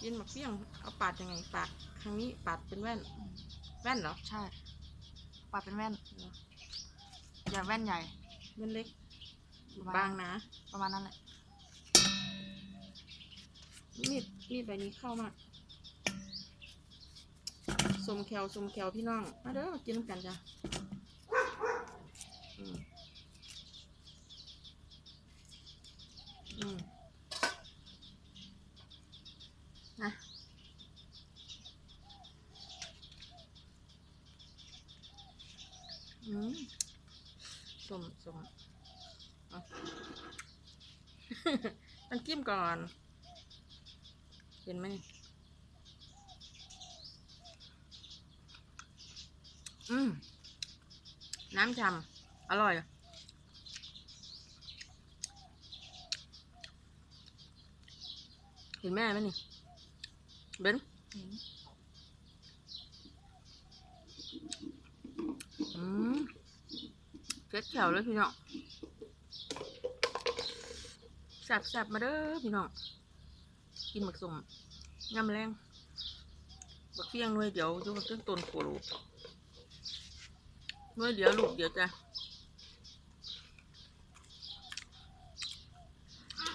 กินหมักเปี้ยงเอาปาดยังไงปาดครั้งนี้ปาดเป็นแว่น แว่นเหรอใช่ปาดเป็นแว่นเหรออย่าแว่นใหญ่ แว่นเล็ก ประบามาณงนะประมาณนั้นแหละมีดมีดใบนี้เข้ามากสมแควสมแควพี่น้องมาเด้อกินนำกันจ้ะอืมอืม นะอืมสมสมเอาต้องจิ้มก่อน เห็นไหมอืม น้ำชำอร่อยเห็นแม่ไหมนี่ เบนอืมเจ็ดแถวเลยพี่น้องแซ่บแซบมาเด้อพี่น้อง กินหมึกสุ่มแรงบักเฟียงน่วยเดี๋ยวอยู่กับเครื่องต้นโคโลน่วยเดี๋ยวลูกเดี๋ยวจ้ะ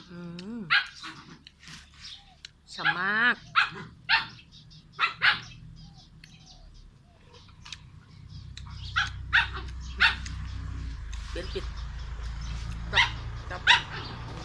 อืมฉ่ำมาก เป็นปิดจับจับ